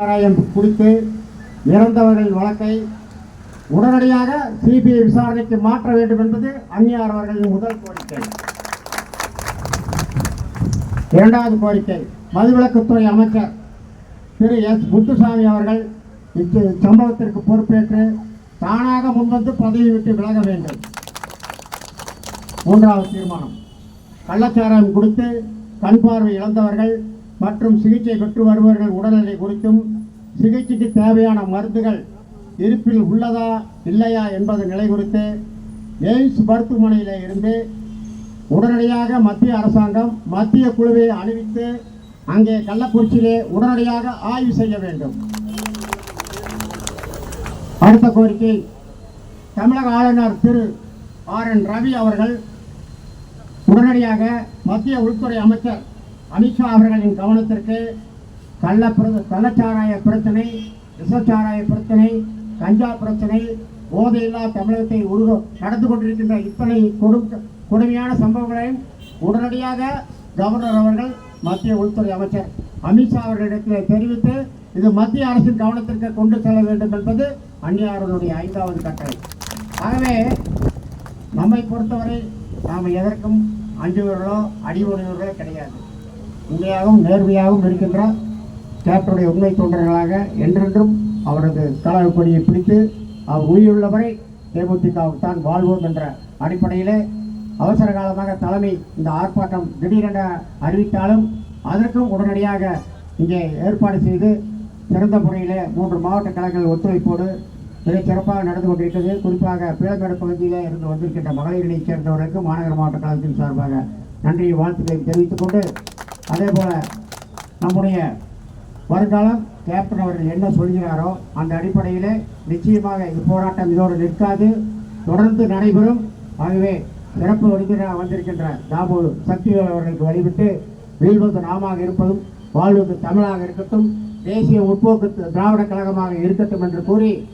கள்ளச்சாராயம் குறித்து இறந்தவர்கள் வழக்கை உடனடியாக சிபிஐ விசாரணைக்கு மாற்ற வேண்டும் என்பது அந்நியார் அவர்களின் முதல் கோரிக்கை. இரண்டாவது கோரிக்கை மதுவிலக்குத்துறை அமைச்சர் திரு எஸ். முத்துசாமி அவர்கள் இச்சம்பவத்திற்கு பொறுப்பேற்று தானாக முன்வந்து பதவி விட்டு விலக வேண்டும். மூன்றாவது தீர்மானம் கள்ளச்சாராயம் கொடுத்து கண் பார்வை இழந்தவர்கள் மற்றும் சிகிச்சை பெற்று வருபவர்கள் உடல்நிலை குறித்தும் சிகிச்சைக்கு தேவையான மருந்துகள் இருப்பில் உள்ளதா இல்லையா என்பது நிலை குறித்து எய்ம்ஸ் மருத்துவமனையில் இருந்து உடனடியாக மத்திய அரசாங்கம் மத்திய குழுவை அணிவித்து அங்கே கள்ளக்குறிச்சியிலே உடனடியாக ஆய்வு செய்ய வேண்டும். அடுத்த கோரிக்கை. தமிழக ஆளுநர் திரு ஆர் என் ரவி அவர்கள் உடனடியாக மத்திய உள்துறை அமைச்சர் அமித்ஷா அவர்களின் கவனத்திற்கு கள்ள பிர- கள்ளச்சாராய பிரச்சனை விஷச்சாராய பிரச்சனை கஞ்சா பிரச்சனை போதையில்லா தமிழகத்தை உருக நடந்து கொண்டிருக்கின்ற இத்தனை கொடும் கொடுமையான சம்பவங்களையும் உடனடியாக கவர்னர் அவர்கள் மத்திய உள்துறை அமைச்சர் அமித்ஷா அவர்களிடத்தில் தெரிவித்து இது மத்திய அரசின் கவனத்திற்கு கொண்டு செல்ல வேண்டும் என்பது அந்நியாரனுடைய ஐந்தாவது கட்டளை. ஆகவே நம்மை பொறுத்தவரை நாம் எதற்கும் அஞ்சுவர்களோ அடிபடுவர்களோ கிடையாது. உண்மையாகவும் நேர்மையாகவும் இருக்கின்ற தேட்டருடைய உண்மை தொண்டர்களாக என்றென்றும் அவரது கலகப்படியை பிடித்து அவர் உயிருள்ளவரை தேமுதிகவுக்குத்தான் வாழ்வோம் என்ற அடிப்படையிலே அவசர காலமாக தலைமை இந்த ஆர்ப்பாட்டம் திடீரென அறிவித்தாலும் அதற்கும் உடனடியாக இங்கே ஏற்பாடு செய்து சிறந்த முறையிலே மூன்று மாவட்ட கழகங்கள் ஒத்துழைப்போடு மிகச் சிறப்பாக நடந்து கொண்டிருக்கிறது. குறிப்பாக பீளமேடு பகுதியிலே இருந்து வந்திருக்கின்ற மகளிரணியைச் சேர்ந்தவர்களுக்கு மாநகர மாவட்ட கழகத்தின் சார்பாக நன்றியை வாழ்த்துக்களை தெரிவித்துக் கொண்டு அதே போல நம்முடைய வருங்காலம் கேப்டன் அவர்கள் என்ன சொல்கிறாரோ அந்த அடிப்படையிலே நிச்சயமாக இந்த போராட்டம் இதோடு நிற்காது. தொடர்ந்து நடைபெறும். ஆகவே சிறப்பு விருந்தினர் வந்திருக்கின்ற தாபு சக்திவேல் அவர்களுக்கு வழிவிட்டு வீழ்வது நாமாக இருப்பதும் வாழ்வது தமிழாக இருக்கட்டும் தேசிய முற்போக்கு திராவிட கழகமாக இருக்கட்டும் என்று கூறி